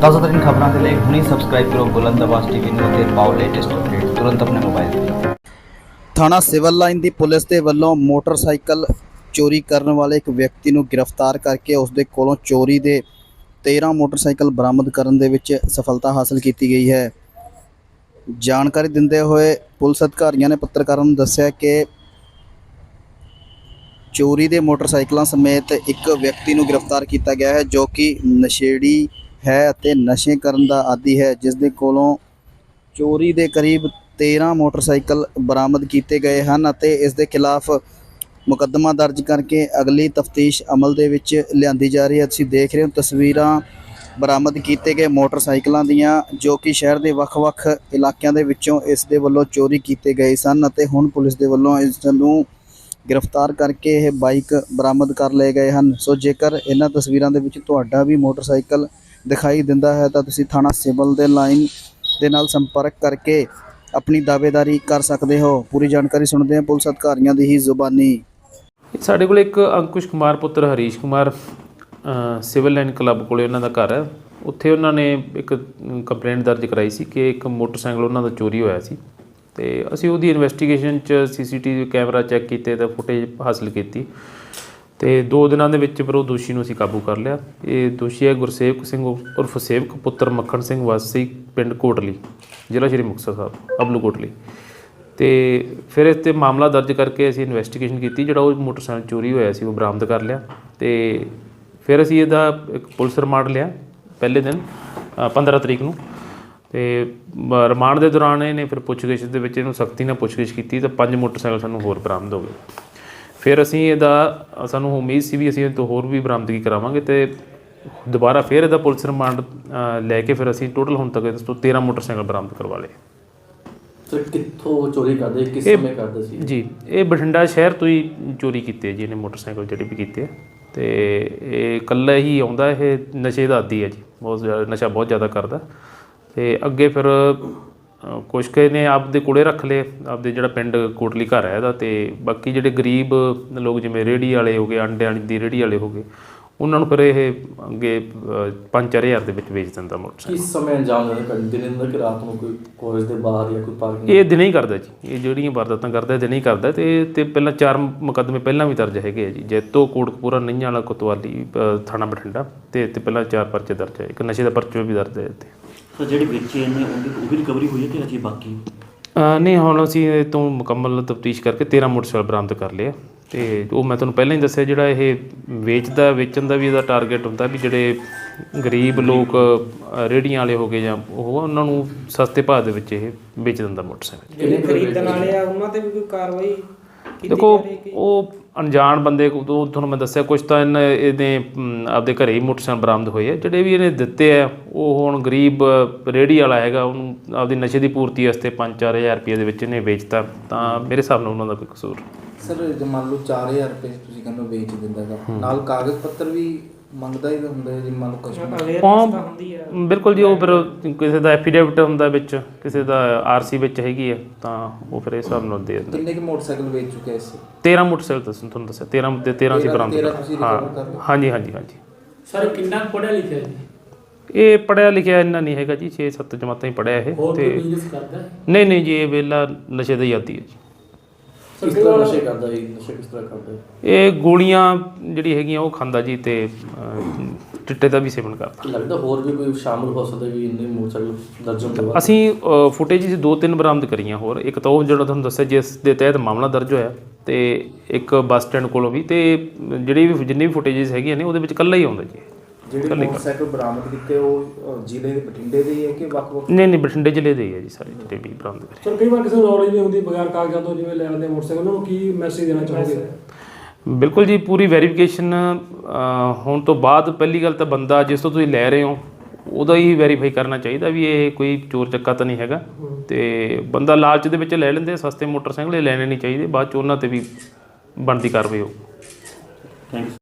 ਤਾਜ਼ਾ ਖਬਰਾਂ ਦੇ ਲਈ ਹੁਣੀ ਸਬਸਕ੍ਰਾਈਬ ਕਰੋ ਬੁਲੰਦ ਆਵਾਜ਼ ਟੀਵੀ ਨੂੰ ਅਤੇ ਪਾਓ ਲੇਟੈਸਟ ਅਪਡੇਟ ਤੁਰੰਤ ਆਪਣੇ ਮੋਬਾਈਲ ਤੇ। ਥਾਣਾ ਸਿਵਲ ਲਾਈਨ ਦੀ ਪੁਲਿਸ ਦੇ ਵੱਲੋਂ ਮੋਟਰਸਾਈਕਲ ਚੋਰੀ ਕਰਨ ਵਾਲੇ ਇੱਕ ਵਿਅਕਤੀ ਨੂੰ ਗ੍ਰਿਫਤਾਰ ਕਰਕੇ ਉਸ ਦੇ ਕੋਲੋਂ ਚੋਰੀ ਦੇ 13 ਮੋਟਰਸਾਈਕਲ ਬਰਾਮਦ ਕਰਨ ਦੇ ਵਿੱਚ ਸਫਲਤਾ ਹਾਸਲ ਕੀਤੀ ਗਈ ਹੈ। ਜਾਣਕਾਰੀ ਦਿੰਦੇ ਹੋਏ ਪੁਲਿਸ ਅਧਿਕਾਰੀਆਂ ਨੇ ਪੱਤਰਕਾਰਾਂ ਨੂੰ ਦੱਸਿਆ ਕਿ ਚੋਰੀ ਦੇ ਮੋਟਰਸਾਈਕਲਾਂ ਸਮੇਤ ਇੱਕ ਵਿਅਕਤੀ ਨੂੰ ਗ੍ਰਿਫਤਾਰ ਕੀਤਾ ਗਿਆ ਹੈ, ਜੋ ਕਿ ਨਸ਼ੇੜੀ ਹੈ ਅਤੇ ਨਸ਼ੇ ਕਰਨ ਦਾ ਆਦੀ ਹੈ ਜਿਸ ਦੇ ਕੋਲੋਂ ਚੋਰੀ ਦੇ ਕਰੀਬ 13 ਮੋਟਰਸਾਈਕਲ ਬਰਾਮਦ ਕੀਤੇ ਗਏ ਹਨ ਅਤੇ ਇਸ ਦੇ ਖਿਲਾਫ ਮੁਕੱਦਮਾ ਦਰਜ ਕਰਕੇ ਅਗਲੀ ਤਫਤੀਸ਼ ਅਮਲ ਦੇ ਵਿੱਚ ਲਿਆਂਦੀ ਜਾ ਰਹੀ ਹੈ। ਤੁਸੀਂ ਦੇਖ ਰਹੇ ਹੋ ਤਸਵੀਰਾਂ ਬਰਾਮਦ ਕੀਤੇ ਗਏ ਮੋਟਰਸਾਈਕਲਾਂ ਦੀਆਂ, ਜੋ ਕਿ ਸ਼ਹਿਰ ਦੇ ਵੱਖ-ਵੱਖ ਇਲਾਕਿਆਂ ਦੇ ਵਿੱਚੋਂ ਇਸ ਦੇ ਵੱਲੋਂ ਚੋਰੀ ਕੀਤੇ ਗਏ ਸਨ ਅਤੇ ਹੁਣ ਪੁਲਿਸ ਦੇ ਵੱਲੋਂ ਇਸ ਨੂੰ ਗ੍ਰਿਫਤਾਰ ਕਰਕੇ ਇਹ ਬਾਈਕ ਬਰਾਮਦ ਕਰ ਲਏ ਗਏ ਹਨ। ਸੋ ਜੇਕਰ ਇਹਨਾਂ ਤਸਵੀਰਾਂ ਦੇ ਵਿੱਚ ਤੁਹਾਡਾ ਵੀ ਮੋਟਰਸਾਈਕਲ ਦਿਖਾਈ ਦਿੰਦਾ ਹੈ ਤਾਂ ਤੁਸੀਂ ਥਾਣਾ ਸਿਵਲ ਦੇ ਲਾਈਨ ਦੇ ਨਾਲ ਸੰਪਰਕ ਕਰਕੇ ਆਪਣੀ ਦਾਅਵੇਦਾਰੀ ਕਰ ਸਕਦੇ ਹੋ। ਪੂਰੀ ਜਾਣਕਾਰੀ ਸੁਣਦੇ ਹਾਂ ਪੁਲਿਸ ਅਧਿਕਾਰੀਆਂ ਦੀ ਹੀ ਜ਼ੁਬਾਨੀ। ਸਾਡੇ ਕੋਲ ਇੱਕ ਅੰਕੁਸ਼ ਕੁਮਾਰ ਪੁੱਤਰ Harish Kumar civil line club ਕੋਲੇ ਉਹਨਾਂ ਦਾ ਘਰ ਹੈ। ਉੱਥੇ ਉਹਨਾਂ ਨੇ ਇੱਕ ਕੰਪਲੇਂਟ ਦਰਜ ਕਰਾਈ ਸੀ ਕਿ ਇੱਕ ਮੋਟਰਸਾਈਕਲ ਉਹਨਾਂ ਦਾ ਚੋਰੀ ਹੋਇਆ ਸੀ ਤੇ ਅਸੀਂ ਉਹਦੀ ਇਨਵੈਸਟੀਗੇਸ਼ਨ ਚ ਸੀਸੀਟੀਵੀ ਕੈਮਰਾ ਚੈੱਕ ਕੀਤੇ ਤਾਂ ਫੁਟੇਜ ਹਾਸਲ ਕੀਤੀ। ਤੇ ਦੋ ਦਿਨਾਂ ਦੇ ਵਿੱਚ ਫਿਰ ਉਹ ਦੋਸ਼ੀ ਨੂੰ ਅਸੀਂ ਕਾਬੂ ਕਰ ਲਿਆ। ਇਹ ਦੋਸ਼ੀ ਹੈ ਗੁਰਸੇਵਕ ਸਿੰਘ ਉਰਫ ਸੇਵਕ ਪੁੱਤਰ ਮੱਖਣ ਸਿੰਘ ਵਾਸੀ ਪਿੰਡ ਕੋਟਲੀ ਜ਼ਿਲ੍ਹਾ ਸ਼੍ਰੀ ਮੁਕਤਸਰ ਸਾਹਿਬ ਅਬਲੂ ਕੋਟਲੀ। ਤੇ ਫਿਰ ਇਸ ਤੇ ਮਾਮਲਾ ਦਰਜ ਕਰਕੇ ਅਸੀਂ ਇਨਵੈਸਟੀਗੇਸ਼ਨ ਕੀਤੀ ਜਿਹੜਾ ਉਹ ਮੋਟਰਸਾਈਕਲ ਚੋਰੀ ਹੋਇਆ ਸੀ ਉਹ ਬਰਾਮਦ ਕਰ ਲਿਆ। ਤੇ ਫਿਰ ਅਸੀਂ ਇਹਦਾ ਇੱਕ ਪੁਲਿਸ ਰਿਮਾਂਡ ਲਿਆ ਪਹਿਲੇ ਦਿਨ ਅ, 15 ਤਰੀਕ ਨੂੰ। ਤੇ ਰਿਮਾਂਡ ਦੇ ਦੌਰਾਨ ਇਹਨੇ ਫਿਰ ਪੁੱਛਗਿੱਛ ਦੇ ਵਿੱਚ ਇਹਨੂੰ ਸਖਤੀ ਨਾਲ ਪੁੱਛਗਿੱਛ ਕੀਤੀ ਤਾਂ ਪੰਜ ਮੋਟਰਸਾਈਕਲ ਸਾਨੂੰ ਹੋਰ ਬਰਾਮਦ ਹੋ ਗਏ। ਫਿਰ ਅਸੀਂ ਇਹਦਾ ਸਾਨੂੰ ਉਮੀਦ ਸੀ ਵੀ ਅਸੀਂ ਇਹ ਤੋਂ ਹੋਰ ਵੀ ਬਰਾਮਦਗੀ ਕਰਾਵਾਂਗੇ ਤੇ ਦੁਬਾਰਾ ਫਿਰ ਇਹਦਾ ਪੁਲਿਸ ਰਿਮਾਂਡ ਲੈ ਕੇ ਫਿਰ ਅਸੀਂ ਟੋਟਲ ਹੁਣ ਤੱਕ ਇਸ ਤੋਂ 13 ਮੋਟਰਸਾਈਕਲ ਬਰਾਮਦ ਕਰਵਾ ਲਏ। ਸਰ ਕਿੱਥੋਂ ਚੋਰੀ ਕਰਦੇ ਕਿਸ ਸਮੇਂ ਕਰਦੇ ਸੀ? ਜੀ ਇਹ ਬਠਿੰਡਾ ਸ਼ਹਿਰ ਤੋਂ ਹੀ ਚੋਰੀ ਕੀਤੇ ਜੀ ਇਹਨੇ ਮੋਟਰਸਾਈਕਲ ਜਿਹੜੇ ਵੀ ਕੀਤੇ ਤੇ ਇਹ ਇਕੱਲਾ ਹੀ ਆਉਂਦਾ ਇਹ ਨਸ਼ੇ ਦਾ ਆਦੀ ਹੈ ਜੀ ਬਹੁਤ ਜ਼ਿਆਦਾ ਨਸ਼ਾ ਬਹੁਤ ਜ਼ਿਆਦਾ ਕਰਦਾ। ਤੇ ਅੱਗੇ ਫਿਰ ਕੁਛ ਕੁ ਨੇ ਆਪਦੇ ਕੋਲੇ ਰੱਖ ਲਏ ਆਪਦੇ ਜਿਹੜਾ ਪਿੰਡ ਕੋਟਲੀ ਘਰ ਹੈ ਇਹਦਾ ਤੇ ਬਾਕੀ ਜਿਹੜੇ ਗਰੀਬ ਲੋਕ ਜਿਵੇਂ ਰੇੜੀ ਵਾਲੇ ਹੋ ਗਏ ਅੰਡਿਆਂ ਦੀ ਰੇੜੀ ਵਾਲੇ ਹੋ ਗਏ ਉਹਨਾਂ ਨੂੰ ਫਿਰ ਇਹ ਅੱਗੇ 5-4000 ਦੇ ਵਿੱਚ ਵੇਚ ਦਿੰਦਾ ਮੋਟਰਸਾਈਕਲ। ਕਿਸ ਸਮੇਂ ਅੰਜਾਮ ਦਿੰਦੇ ਕਰਦੇ ਦਿਨੇ ਦਿੰਦੇ ਕਿ ਰਾਤ ਨੂੰ ਕੋਈ ਕਾਲਜ ਦੇ ਬਾਹਰ ਜਾਂ ਕੋਈ ਪਾਰਕਿੰਗ ਇਹ ਦਿਨੇ ਹੀ ਕਰਦਾ ਜੀ। ਇਹ ਜਿਹੜੀਆਂ ਵਾਰਦਾਤਾਂ ਕਰਦਾ ਦਿਨੇ ਹੀ ਕਰਦਾ ਤੇ ਤੇ ਪਹਿਲਾਂ ਚਾਰ ਮੁਕੱਦਮੇ ਪਹਿਲਾਂ ਵੀ ਦਰਜ ਹੈਗੇ ਆ ਜੀ। ਜੈਤੋ ਕੋਟਕਪੂਰਾ ਨਈਆਂ ਵਾਲਾ ਕੋਤਵਾਲੀ ਥਾਣਾ ਬਠਿੰਡਾ ਤੇ ਤੇ ਪਹਿਲਾਂ ਚਾਰ ਪਰਚੇ ਦਰਜ ਹੈ ਇੱਕ ਨਸ਼ੇ ਦਾ ਪਰਚਾ ਵੀ ਦਰਜ ਹੈ ਤੇ ਸਰ ਜਿਹੜੇ ਵੇਚੇ ਨੇ ਉਹਦੀ ਉਹ ਵੀ ਰਿਕਵਰੀ ਹੋਈ ਹੈ ਕਿ ਅਜੇ ਬਾਕੀ ਨਹੀਂ ਹੁਣ ਅਸੀਂ ਇਹ ਤੋਂ ਮੁਕੰਮਲ ਤਫਤੀਸ਼ ਕਰਕੇ 13 ਮੋਟਰਸਾਈਕਲ ਬਰਾਮਦ ਕਰ ਲਿਆ ਤੇ ਉਹ ਮੈਂ ਤੁਹਾਨੂੰ ਪਹਿਲਾਂ ਹੀ ਦੱਸਿਆ ਜਿਹੜਾ ਇਹ ਵੇਚਦਾ ਵੇਚਣ ਦਾ ਵੀ ਇਹਦਾ ਟਾਰਗੇਟ ਹੁੰਦਾ ਵੀ ਜਿਹੜੇ ਗਰੀਬ ਲੋਕ ਅ, ਰੇਹੜੀਆਂ ਵਾਲੇ ਹੋ ਗਏ ਜਾਂ ਉਹ ਉਹਨਾਂ ਨੂੰ ਸਸਤੇ ਭਾਅ ਦੇ ਵਿੱਚ ਇਹ ਵੇਚ ਦਿੰਦਾ ਮੋਟਰਸਾਈਕਲ। ਜਿਹੜੇ ਖਰੀਦਣ ਵਾਲੇ ਆ ਉਹਨਾਂ ਤੇ ਵੀ ਕੋਈ ਕਾਰਵਾਈ ਕੀਤੀ ਦੇਖੋ ਜਾ ਰਹੀ ਕਿ ਉਹ ਅਣਜਾਣ ਬੰਦੇ ਕੋ ਤੋਂ ਤੁਹਾਨੂੰ ਮੈਂ ਦੱਸਿਆ ਕੁਝ ਤਾਂ ਇਹਨੇ ਆਪਦੇ ਘਰੇ ਹੀ ਮੋਟਰਸਾਈਕਲ ਬਰਾਮਦ ਹੋਏ ਆ। ਜਿਹੜੇ ਵੀ ਇਹਨੇ ਦਿੱਤੇ ਆ ਉਹ ਹੁਣ ਗਰੀਬ ਰੇੜੀ ਵਾਲਾ ਹੈਗਾ ਉਹਨੂੰ ਆਪਦੀ ਨਸ਼ੇ ਦੀ ਪੂਰਤੀ ਵਾਸਤੇ 5-4000 ਰੁਪਏ ਦੇ ਵਿੱਚ ਇਹਨੇ ਵੇਚਤਾ। ਤਾਂ ਮੇਰੇ ਹਿਸਾਬ ਨਾਲ ਉਹਨਾਂ ਦਾ ਕੋਈ ਕਸੂਰ। ਸਰ ਜੇ ਮੰਨ ਲਓ 4000 ਰੁਪਏ ਤੁਸੀਂ ਕਹਿੰਦੇ ਹੋ ਵੇਚ ਦਿੰਦਾ ਨਾਲ ਕਾਗਜ਼ ਪੱਤਰ ਵੀ ਮੰਗਦਾ ਹੀ ਹੁੰਦਾ ਹੈ ਜੀ ਮੰਨ ਲਓ ਅਵੇਅਰਨੈਸ ਤਾਂ ਹੁੰਦੀ ਆ। ਬਿਲਕੁਲ ਜੀ ਉਹ ਫਿਰ ਕਿਸੇ ਦਾ ਐਫੀਡੇਵਿਟ ਹੁੰਦਾ ਵਿੱਚ ਕਿਸੇ ਦਾ ਆਰਸੀ ਵਿੱਚ ਹੈਗੀ ਆ ਤਾਂ ਉਹ ਫਿਰ ਇਸ ਹਿਸਾਬ ਨਾਲ ਦੇ ਦਿੰਦੇ। ਕਿੰਨੇ ਕਿ ਮੋਟਰਸਾਈਕਲ ਵੇਚ ਚੁੱਕੇ ਇਸ? 13 ਮੋਟਰਸਾਈਕਲ ਦੱਸਣ ਤੁਹਾਨੂੰ ਦੱਸਿਆ 13 ਤੇ 13 ਸੀ ਬਰਾਮਦ ਤੇਰਾਂ ਕਰ- ਤੁਸੀਂ ਹਾਂ। recover ਕਰ ਲਏ? ਹਾਂਜੀ ਹਾਂਜੀ ਹਾਂਜੀ। ਸਰ ਕਿੰਨਾ ਪੜਿਆ ਲਿਖਿਆ ਜੀ? ਇਹ ਪੜਿਆ ਲਿਖਿਆ ਇੰਨਾ ਨਹੀਂ ਹੈਗਾ ਜੀ 6-7 ਜਮਾਤਾਂ ਹੀ ਪੜਿਆ ਇਹ ਹੋਰ ਤੇ ਕੋਈ ਬਿਜ਼ਨਸ ਕਰਦਾ ਹੈ? ਨਹੀਂ ਨਹੀਂ ਜੀ ਇਹ ਵੇਲਾ ਨਸ਼ੇ ਦਾ ਹੀ ਆਦੀ ਹੈ ਜੀ। ਕਿਸ ਕਈ ਤਰ੍ਹਾਂ ਵਾਰ ਨਸ਼ੇ ਕਰਦਾ ਹੈ ਨਸ਼ੇ ਕਿਸ ਤਰ੍ਹਾਂ ਕਰਦਾ? ਹੈ ਇਹ ਗੋਲੀਆਂ ਜਿਹੜੀ ਹੈਗੀਆਂ ਉਹ ਖਾਂਦਾ ਜੀ ਤੇ ਅਹ, ਚਿੱਟੇ ਦਾ ਵੀ ਸੇਵਨ ਕਰਦਾ। ਲੱਗਦਾ ਹੋਰ ਵੀ ਕੋਈ ਸ਼ਾਮਲ ਹੋ ਸਕਦਾ ਵੀ ਇੰਨੇ ਮੋਟਰਸਾਈਕਲ ਦਰਜਨ ਦੇ ਬਾਅਦ ਅਸੀਂ ਫੁਟੇਜ ਜੀ ਦੋ ਤਿੰਨ ਬਰਾਮਦ ਕਰੀਆਂ ਹੋਰ। ਇੱਕ ਤਾਂ ਉਹ ਜਿਹੜਾ ਤੁਹਾਨੂੰ ਦੱਸਿਆ ਜਿਸ ਦੇ ਤਹਿਤ ਮਾਮਲਾ ਦਰਜ ਹੋਇਆ ਤੇ ਇੱਕ ਬੱਸ ਸਟੈਂਡ ਕੋਲੋਂ ਵੀ ਤੇ ਜਿਹੜੀ ਵੀ ਜਿੰਨੀ ਵੀ ਫੁਟੇਜਸ ਹੈਗੀਆਂ ਨੇ ਉਹਦੇ ਵਿੱਚ ਇਕੱਲਾ ਹੀ ਆਉਂਦਾ ਜੀ। ਜਿਹੜੇ ਮੋਟਰਸਾਈਕਲ ਬਰਾਮਦ ਕੀਤੇ ਉਹ ਜ਼ਿਲ੍ਹੇ ਦੇ ਬਠਿੰਡੇ ਦੇ ਹੀ ਹੈ ਕਿ ਵੱਖ-ਵੱਖ? ਨਹੀਂ ਨਹੀਂ ਬਠਿੰਡੇ ਜ਼ਿਲ੍ਹੇ ਦੇ ਹੀ ਹੈ ਜੀ ਸਾਰੇ ਜਿਹੜੇ ਵੀ ਬਰਾਮਦ ਕਰੇ ਸਰ ਕਈ ਵਾਰ ਕਿਸੇ ਨੂੰ ਨੌਲੇਜ ਨਹੀਂ ਹੁੰਦੀ ਬਗੈਰ ਕਾਗਜ਼ਾਂ ਤੋਂ ਜਿਵੇਂ ਲੈ ਆਉਂਦੇ ਮੋਟਰਸਾਈਕਲ ਉਹਨਾਂ ਨੂੰ ਕੀ ਮੈਸੇਜ ਦੇਣਾ ਚਾਹੋਗੇ? ਬਿਲਕੁਲ ਜੀ ਪੂਰੀ ਵੈਰੀਫਿਕੇਸ਼ਨ ਹੋਣ ਤੋਂ ਬਾਅਦ ਪਹਿਲੀ ਗੱਲ ਤਾਂ ਬੰਦਾ ਜਿਸ ਤੋਂ ਤੁਸੀਂ ਲੈ ਰਹੇ ਹੋ ਉਹਦਾ ਹੀ ਵੈਰੀਫਾਈ ਕਰਨਾ ਚਾਹੀਦਾ ਵੀ ਇਹ ਕੋਈ ਚੋਰ ਚੱਕਾ ਤਾਂ ਨਹੀਂ ਹੈਗਾ। ਤੇ ਬੰਦਾ ਲਾਲਚ ਦੇ ਵਿੱਚ ਲੈ ਲੈਂਦੇ ਸਸਤੇ ਮੋਟਰਸਾਈਕਲ ਲੈਣੇ ਨਹੀਂ ਚਾਹੀਦੇ ਬਾਅਦ ਚ ਉਹਨਾਂ ਤੇ ਵੀ ਬਣਦੀ ਕਾਰਵਾਈ ਹੋਊ। ਥੈਂਕਸ